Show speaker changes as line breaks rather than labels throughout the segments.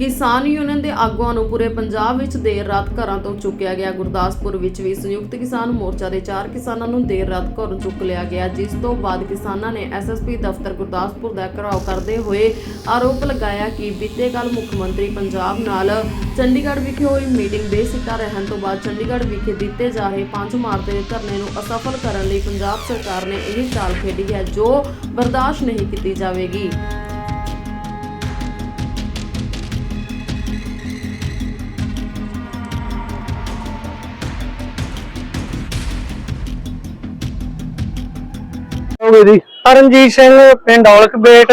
ਕਿਸਾਨ ਯੂਨੀਅਨ ਦੇ ਆਗੂਆਂ ਨੂੰ ਪੂਰੇ ਪੰਜਾਬ ਵਿੱਚ ਦੇਰ ਰਾਤ ਘਰਾਂ ਤੋਂ ਚੁੱਕਿਆ ਗਿਆ। ਗੁਰਦਾਸਪੁਰ ਵਿੱਚ ਵੀ ਸੰਯੁਕਤ ਕਿਸਾਨ ਮੋਰਚਾ ਦੇ ਚਾਰ ਕਿਸਾਨਾਂ ਨੂੰ ਦੇਰ ਰਾਤ ਘਰੋਂ ਚੁੱਕ ਲਿਆ ਗਿਆ, ਜਿਸ ਤੋਂ ਬਾਅਦ ਕਿਸਾਨਾਂ ਨੇ ਐਸਐਸਪੀ ਦਫ਼ਤਰ ਗੁਰਦਾਸਪੁਰ ਦਾ ਘਿਰਾਓ ਕਰਦੇ ਹੋਏ ਆਰੋਪ ਲਗਾਇਆ ਕਿ ਬੀਤੇ ਕੱਲ ਮੁੱਖ ਮੰਤਰੀ ਪੰਜਾਬ ਨਾਲ ਚੰਡੀਗੜ੍ਹ ਵਿਖੇ ਹੋਈ ਮੀਟਿੰਗ ਬੇਸਿੱਟਾ ਰਹਿਣ ਤੋਂ ਬਾਅਦ ਚੰਡੀਗੜ੍ਹ ਵਿਖੇ ਦਿੱਤੇ ਜਾ ਰਹੇ 5 ਮਾਰਚ ਦੇ ਧਰਨੇ ਨੂੰ ਅਸਫਲ ਕਰਨ ਲਈ ਪੰਜਾਬ ਸਰਕਾਰ ਨੇ ਇਹ ਚਾਲ ਖੇਡੀ ਹੈ ਜੋ ਬਰਦਾਸ਼ਤ ਨਹੀਂ ਕੀਤੀ ਜਾਵੇਗੀ।
ਹੋਗੇ ਜੀ
ਤਰਨਜੀਤ ਸਿੰਘ ਪਿੰਡ ਔਲਖਬੇਟ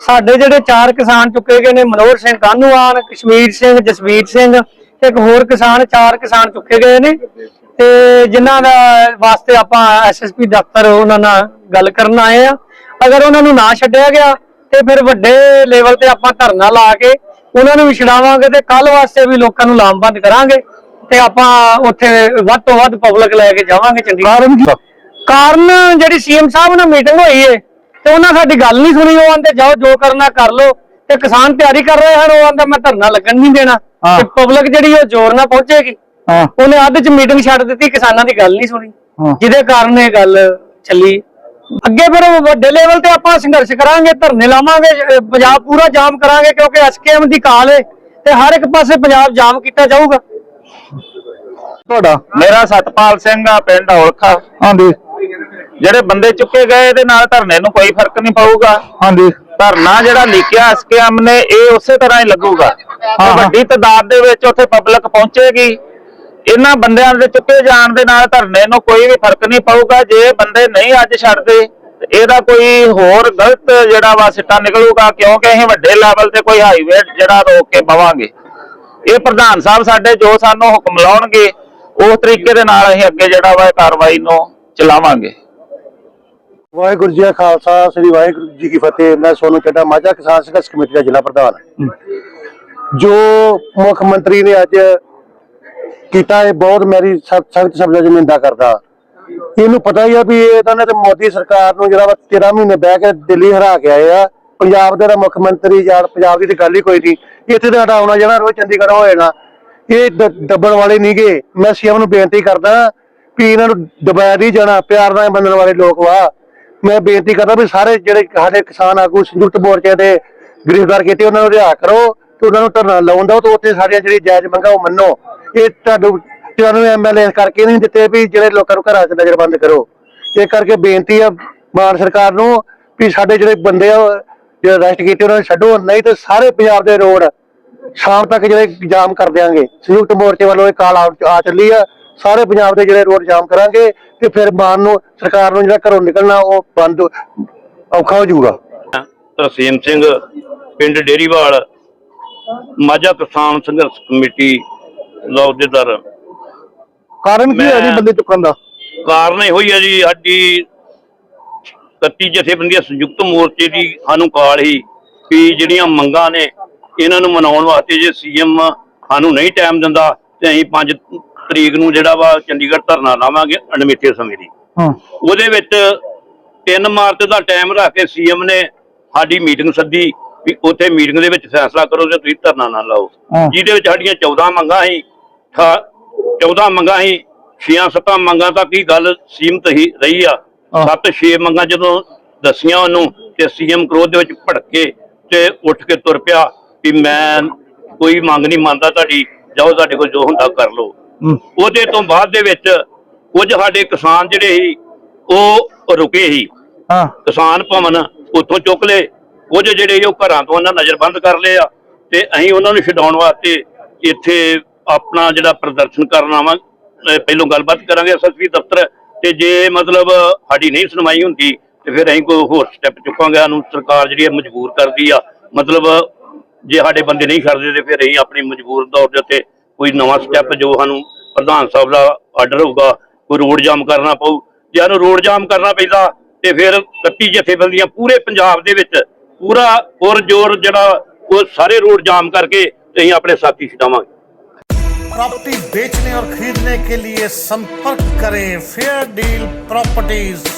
ਸਾਡੇ ਜਿਹੜੇ ਚਾਰ ਕਿਸਾਨ ਚੁੱਕੇ ਗਏ ਨੇ ਮਨੋਹਰ ਸਿੰਘ ਕਾਨੂੰਆਨ ਕਸ਼ਮੀਰ ਸਿੰਘ ਜਸਵੀਰ ਸਿੰਘ ਤੇ ਇੱਕ ਹੋਰ ਕਿਸਾਨ ਚਾਰ ਕਿਸਾਨ ਚੁੱਕੇ ਗਏ ਨੇ। ਤੇ ਜਿਨ੍ਹਾਂ ਦਾ ਵਾਸਤੇ ਆਪਾਂ ਐਸਐਸਪੀ ਦਫ਼ਤਰ ਉਹਨਾਂ ਨਾਲ ਗੱਲ ਕਰਨ ਆਏ ਆ। ਅਗਰ ਉਹਨਾਂ ਨੂੰ ਨਾ ਛੱਡਿਆ ਗਿਆ ਤੇ ਫਿਰ ਵੱਡੇ ਲੈਵਲ ਤੇ ਆਪਾਂ ਧਰਨਾ ਲਾ ਕੇ ਉਹਨਾਂ ਨੂੰ ਵੀ ਛਡਾਵਾਂਗੇ ਤੇ ਕੱਲ ਵਾਸਤੇ ਵੀ ਲੋਕਾਂ ਨੂੰ ਲਾਮਬੰਦ ਕਰਾਂਗੇ ਤੇ ਆਪਾਂ ਉੱਥੇ ਵੱਧ ਤੋਂ ਵੱਧ ਪਬਲਿਕ ਲੈ ਕੇ ਜਾਵਾਂਗੇ ਚੰਡੀਗੜ੍ਹ।
ਕਾਰਨ
ਜਿਹੜੀ ਸੀਐਮ ਸਾਹਿਬ ਨਾਲ ਮੀਟਿੰਗ ਹੋਈ ਏ ਤੇ ਉਹਨਾਂ ਸਾਡੀ ਗੱਲ ਨਹੀਂ ਸੁਣੀ ਉਹ ਆਂਦੇ ਜਾਓ ਜੋ ਕਰਨਾ ਕਰ ਲਓ ਤੇ ਕਿਸਾਨ ਤਿਆਰੀ ਕਰ ਰਹੇ ਹਨ ਉਹ ਆਂਦਾ ਮੈਂ ਧਰਨਾ ਲੱਗਣ ਨਹੀਂ ਦੇਣਾ
ਹਾਂ।
ਤੇ ਪਬਲਿਕ ਜਿਹੜੀ ਉਹ ਜ਼ੋਰ ਨਾਲ ਪਹੁੰਚੇਗੀ।
ਹਾਂ।
ਉਹਨੇ ਅੱਧ ਚ ਮੀਟਿੰਗ ਛੱਡ ਦਿੱਤੀ ਕਿਸਾਨਾਂ ਦੀ ਗੱਲ ਨਹੀਂ ਸੁਣੀ।
ਹਾਂ।
ਜਿਹਦੇ ਕਾਰਨ ਇਹ ਗੱਲ ਚੱਲੀ। ਅੱਗੇ ਫਿਰ ਵੱਡੇ ਲੈਵਲ ਤੇ ਆਪਾਂ ਸੰਘਰਸ਼ ਕਰਾਂਗੇ ਧਰਨੇ ਲਾਵਾਂਗੇ ਅਹ ਪੰਜਾਬ ਪੂਰਾ ਜਾਮ ਕਰਾਂਗੇ ਕਿਉਂਕਿ ਐਸਕੇਐਮ ਦੀ ਕਾਲ ਏ ਤੇ ਹਰ ਇੱਕ ਪਾਸੇ ਪੰਜਾਬ ਜਾਮ ਕੀਤਾ ਜਾਊਗਾ।
ਤੁਹਾਡਾ?
ਮੇਰਾ ਸਤਪਾਲ ਸਿੰਘ ਆ ਪਿੰਡ ਔਲਖਾ।
ਹਾਂਜੀ।
ਜਿਹੜੇ ਬੰਦੇ ਚੁੱਕੇ ਗਏ ਇਹਦੇ ਨਾਲ ਧਰਨੇ ਨੂੰ ਕੋਈ ਫ਼ਰਕ ਨਹੀਂ ਪਊਗਾ।
ਹਾਂਜੀ।
ਧਰਨਾ ਜਿਹੜਾ ਲਿਖਿਆ ਐਸਕੇਐਮ ਨੇ ਇਹ ਉਸੇ ਤਰ੍ਹਾਂ ਹੀ ਲੱਗੂਗਾ। ਵੱਡੀ ਤਾਦਾਦ ਦੇ ਵਿੱਚ ਉੱਥੇ ਪਬਲਿਕ ਪਹੁੰਚੇਗੀ। ਇਹਨਾਂ ਬੰਦਿਆਂ ਦੇ ਚੁੱਕੇ ਜਾਣ ਦੇ ਨਾਲ ਧਰਨੇ ਨੂੰ ਕੋਈ ਵੀ ਫ਼ਰਕ ਨਹੀਂ ਪਊਗਾ। ਜੇ ਬੰਦੇ ਨਹੀਂ ਅੱਜ ਛੱਡਦੇ ਇਹਦਾ ਕੋਈ ਹੋਰ ਗਲਤ ਜਿਹੜਾ ਵਾ ਸਿੱਟਾ ਨਿਕਲੂਗਾ ਕਿਉਂਕਿ ਅਸੀਂ ਵੱਡੇ ਲੈਵਲ ਤੇ ਕੋਈ ਹਾਈਵੇ ਜਿਹੜਾ ਰੋਕ ਕੇ ਪਵਾਂਗੇ ਇਹ ਪ੍ਰਧਾਨ ਸਾਹਿਬ ਸਾਡੇ ਜੋ ਸਾਨੂੰ ਹੁਕਮ ਲਾਉਣਗੇ ਉਸ ਤਰੀਕੇ ਦੇ ਨਾਲ ਅਸੀਂ ਅੱਗੇ ਜਿਹੜਾ ਵਾ ਕਾਰਵਾਈ ਨੂੰ ਚਲਾਵਾਂਗੇ।
ਵਾਹਿਗੁਰੂ ਜੀ ਕਾ ਖਾਲਸਾ ਸ੍ਰੀ ਵਾਹਿਗੁਰੂ ਜੀ ਕੀ ਫਤਿਹ। ਮੈਂ ਸੋਨੂੰ ਚੱਡਾ ਮਾਝਾ ਕਿਸਾਨ ਸੰਘਰਸ਼ ਕਮੇਟੀ ਦਾ ਜ਼ਿਲ੍ਹਾ ਪ੍ਰਧਾਨ। ਜੋ ਮੁੱਖ ਮੰਤਰੀ ਨੇ ਅੱਜ ਕੀਤਾ ਇਹ ਬਹੁਤ ਮੇਰੀ ਸਖਤ ਸ਼ਬਦਾਂ 'ਚ ਨਿੰਦਾ ਕਰਦਾ। ਇਹਨੂੰ ਪਤਾ ਹੀ ਆ ਵੀ ਇਹ ਤਾਂ ਨੇ ਤੇ ਮੋਦੀ ਸਰਕਾਰ ਨੂੰ ਜਿਹੜਾ ਵਾ 13 ਮਹੀਨੇ ਬਹਿ ਕੇ ਦਿੱਲੀ ਹਰਾ ਕੇ ਆਏ ਆ। ਪੰਜਾਬ ਦੇ ਤਾਂ ਮੁੱਖ ਮੰਤਰੀ ਯਾਰ ਪੰਜਾਬ ਦੀ ਤੇ ਗੱਲ ਹੀ ਕੋਈ ਨਹੀਂ। ਇੱਥੇ ਤਾਂ ਆਉਣਾ ਜਾਣਾ ਰੋਜ਼ ਚੰਡੀਗੜ੍ਹ ਹੋ ਜਾਣਾ। ਇਹ ਦ- ਦੱਬਣ ਵਾਲੇ ਨਹੀਂਗੇ ਮੈਂ ਸੀਐਮ ਨੂੰ ਬੇਨਤੀ ਕਰਦਾ ਵੀ ਇਹਨਾਂ ਨੂੰ ਦਬਾਇਆ ਨਹੀਂ ਜਾਣਾ। ਪਿਆਰ ਨਾਲ ਮੰਨਣ ਵਾਲੇ ਲੋਕ ਵਾ। ਮੈਂ ਬੇਨਤੀ ਕਰਦਾ ਵੀ ਸਾਰੇ ਜਿਹੜੇ ਸਾਡੇ ਕਿਸਾਨ ਆਗੂ, ਸੰਯੁਕਤ ਮੋਰਚੇ ਦੇ ਗ੍ਰਿਫਤਾਰ ਕੀਤੇ, ਉਹਨਾਂ ਨੂੰ ਰਿਹਾ ਕਰੋ ਤੇ ਉਹਨਾਂ ਨੂੰ ਧਰਨਾ ਲਾਉਣ ਦਾ ਤੇ ਉੱਥੇ ਸਾਡੀਆਂ ਜਿਹੜੀ ਜਾਇਜ਼ ਮੰਗਾਂ ਉਹ ਮੰਨੋ। ਇਹ ਤੁਹਾਨੂੰ ਤੁਹਾਨੂੰ ਐਮਐਲਏ ਕਰਕੇ ਨਹੀਂ ਦਿੱਤੇ ਵੀ ਜਿਹੜੇ ਲੋਕਾਂ ਨੂੰ ਘਰਾਂ 'ਚ ਨਜ਼ਰਬੰਦ ਕਰੋ। ਇਹ ਕਰਕੇ ਬੇਨਤੀ ਆ ਮਾਨ ਸਰਕਾਰ ਨੂੰ ਵੀ ਸਾਡੇ ਜਿਹੜੇ ਬੰਦੇ ਆ, ਜਿਹੜੇ ਅਰੈਸਟ ਕੀਤੇ, ਉਹਨਾਂ ਨੂੰ ਛੱਡੋ। ਨਹੀਂ ਤੇ ਸਾਰੇ ਪੰਜਾਬ ਦੇ ਰੋਡ ਸ਼ਾਮ ਤੱਕ ਜਿਹੜੇ ਜਾਮ ਕਰ ਦਿਆਂਗੇ। ਸੰਯੁਕਤ ਮੋਰਚੇ ਵੱਲੋਂ ਇਹ ਕਾਲ ਆ ਚੱਲੀ ਆ। ਸਾਰੇ ਪੰਜਾਬ ਦੇ ਜਿਹੜੇ ਰੋਡ ਜਾਮ ਕਰਾਂਗੇ ਤੇ ਫਿਰ ਮਾਨ ਨੂੰ ਸਰਕਾਰ ਨੂੰ ਜਿਹੜਾ ਘਰੋਂ ਨਿਕਲਣਾ ਉਹ ਬੰਦ ਔਖਾ ਹੋ ਜਾਊਗਾ।
ਤਰਸੀਮ ਸਿੰਘ ਪਿੰਡ ਡੇਰੀਵਾਲ ਮਾਝਾ ਕਿਸਾਨ ਸੰਘਰਸ਼ ਕਮੇਟੀ ਦਾ ਅਹੁਦੇਦਾਰ
ਕਾਰਨ ਕੀ ਹੈ ਜੀ ਬੰਦੇ ਚੁੱਕਣ ਦਾ?
ਕਾਰਨ ਇਹ ਹੋਈ ਹੈ ਜੀ ਸਾਡੀ 31 ਜਥੇਬੰਦੀਆਂ ਸੰਯੁਕਤ ਮੋਰਚੇ ਦੀ ਸਾਨੂੰ ਕਾਲ ਹੀ ਵੀ ਜਿਹੜੀਆਂ ਮੰਗਾਂ ਨੇ ਇਹਨਾਂ ਨੂੰ ਮਨਾਉਣ ਵਾਸਤੇ ਜੇ ਸੀਐਮ ਸਾਨੂੰ ਨਹੀਂ ਟਾਈਮ ਦਿੰਦਾ ਤੇ ਅਸੀਂ 5 ਤਰੀਕ ਨੂੰ ਜਿਹੜਾ ਵਾ ਚੰਡੀਗੜ੍ਹ ਧਰਨਾ ਲਾਵਾਂਗੇ ਅਣਮਿੱਥੇ ਸਮੇਂ ਦੀ
ਹਾਂ
ਉਹਦੇ ਵਿੱਚ 3 ਮਾਰਚ ਦਾ ਟਾਈਮ ਰੱਖ ਕੇ ਸੀਐਮ ਨੇ ਸਾਡੀ ਮੀਟਿੰਗ ਸੱਦੀ ਵੀ ਉੱਥੇ ਮੀਟਿੰਗ ਦੇ ਵਿੱਚ ਫੈਸਲਾ ਕਰੋ ਜੇ ਤੁਸੀਂ ਧਰਨਾ ਨਾ ਲਾਓ। ਜਿਹਦੇ ਵਿੱਚ ਸਾਡੀਆਂ 14 ਮੰਗਾਂ ਸੀ 14 ਮੰਗਾਂ ਸੀ 6-7 ਮੰਗਾਂ ਤੱਕ ਹੀ ਗੱਲ ਸੀਮਤ ਹੀ ਰਹੀ ਆ
ਹਾਂ।
7-6 ਮੰਗਾਂ ਜਦੋਂ ਦਸੀਆਂ ਉਹਨੂੰ ਤੇ ਸੀਐਮ ਕ੍ਰੋਧ ਦੇ ਵਿੱਚ ਭੜਕ ਕੇ ਤੇ ਉੱਠ ਕੇ ਤੁਰ ਪਿਆ ਵੀ ਮੈਂ ਕੋਈ ਮੰਗ ਨਹੀਂ ਮੰਨਦਾ ਤੁਹਾਡੀ ਜਾਓ ਤੁਹਾਡੇ ਕੋਲ ਜੋ ਹੁੰਦਾ ਕਰ ਲਓ। ਉਹਦੇ ਤੋਂ ਬਾਅਦ ਦੇ ਵਿੱਚ ਕੁਝ ਸਾਡੇ ਕਿਸਾਨ ਜਿਹੜੇ ਸੀ ਉਹ ਰੁਕੇ ਸੀ।
ਹਾਂ।
ਕਿਸਾਨ ਭਵਨ ਉੱਥੋਂ ਚੁੱਕ ਲਏ। ਕੁਝ ਜਿਹੜੇ ਉਹ ਘਰਾਂ ਤੋਂ ਉਹਨਾਂ ਨਜ਼ਰਬੰਦ ਕਰ ਲਏ ਆ ਤੇ ਅਸੀਂ ਉਹਨਾਂ ਨੂੰ ਛਡਾਉਣ ਵਾਸਤੇ ਇੱਥੇ ਆਪਣਾ ਜਿਹੜਾ ਪ੍ਰਦਰਸ਼ਨ ਕਰਨ ਆਵਾਂ ਪਹਿਲੋਂ ਗੱਲਬਾਤ ਕਰਾਂਗੇ ਐਸਐਸਪੀ ਦਫ਼ਤਰ। ਤੇ ਜੇ ਮਤਲਬ ਸਾਡੀ ਨਹੀਂ ਸੁਣਵਾਈ ਹੁੰਦੀ ਤੇ ਫਿਰ ਅਸੀਂ ਕੋਈ ਹੋਰ ਸਟੈਪ ਚੁੱਕਾਂਗੇ। ਸਾਨੂੰ ਸਰਕਾਰ ਜਿਹੜੀ ਹੈ ਮਜਬੂਰ ਕਰਦੀ ਆ। ਮਤਲਬ ਜੇ ਸਾਡੇ ਬੰਦੇ ਨਹੀਂ ਛੱਡਦੇ ਤੇ ਫਿਰ ਅਸੀਂ ਆਪਣੀ ਮਜਬੂਰ ਤੌਰ ਦੇ ਉੱਤੇ ਕੋਈ ਨਵਾਂ ਸਟੈਪ ਜੋ ਸਾਨੂੰ ਪ੍ਰਧਾਨ ਸਾਹਿਬ ਦਾ ਆਰਡਰ ਹੋਊਗਾ ਕੋਈ ਰੋਡ ਜਾਮ ਕਰਨਾ ਪਊ ਜੇ ਸਾਨੂੰ ਰੋਡ ਜਾਮ ਕਰਨਾ ਪੈਂਦਾ ਤੇ ਫਿਰ 31 ਜਥੇਬੰਦੀਆਂ ਪੂਰੇ ਪੰਜਾਬ ਦੇ ਵਿੱਚ ਪੂਰਾ ਪੁਰ ਜੋਰ ਜਿਹੜਾ ਉਹ ਸਾਰੇ ਰੋਡ ਜਾਮ ਕਰਕੇ ਤੇ ਅਸੀਂ ਆਪਣੇ ਸਾਥੀ ਛਡਾਵਾਂਗੇ
प्रॉपर्टी बेचने और खरीदने के लिए संपर्क करें फेयर डील प्रॉपर्टीज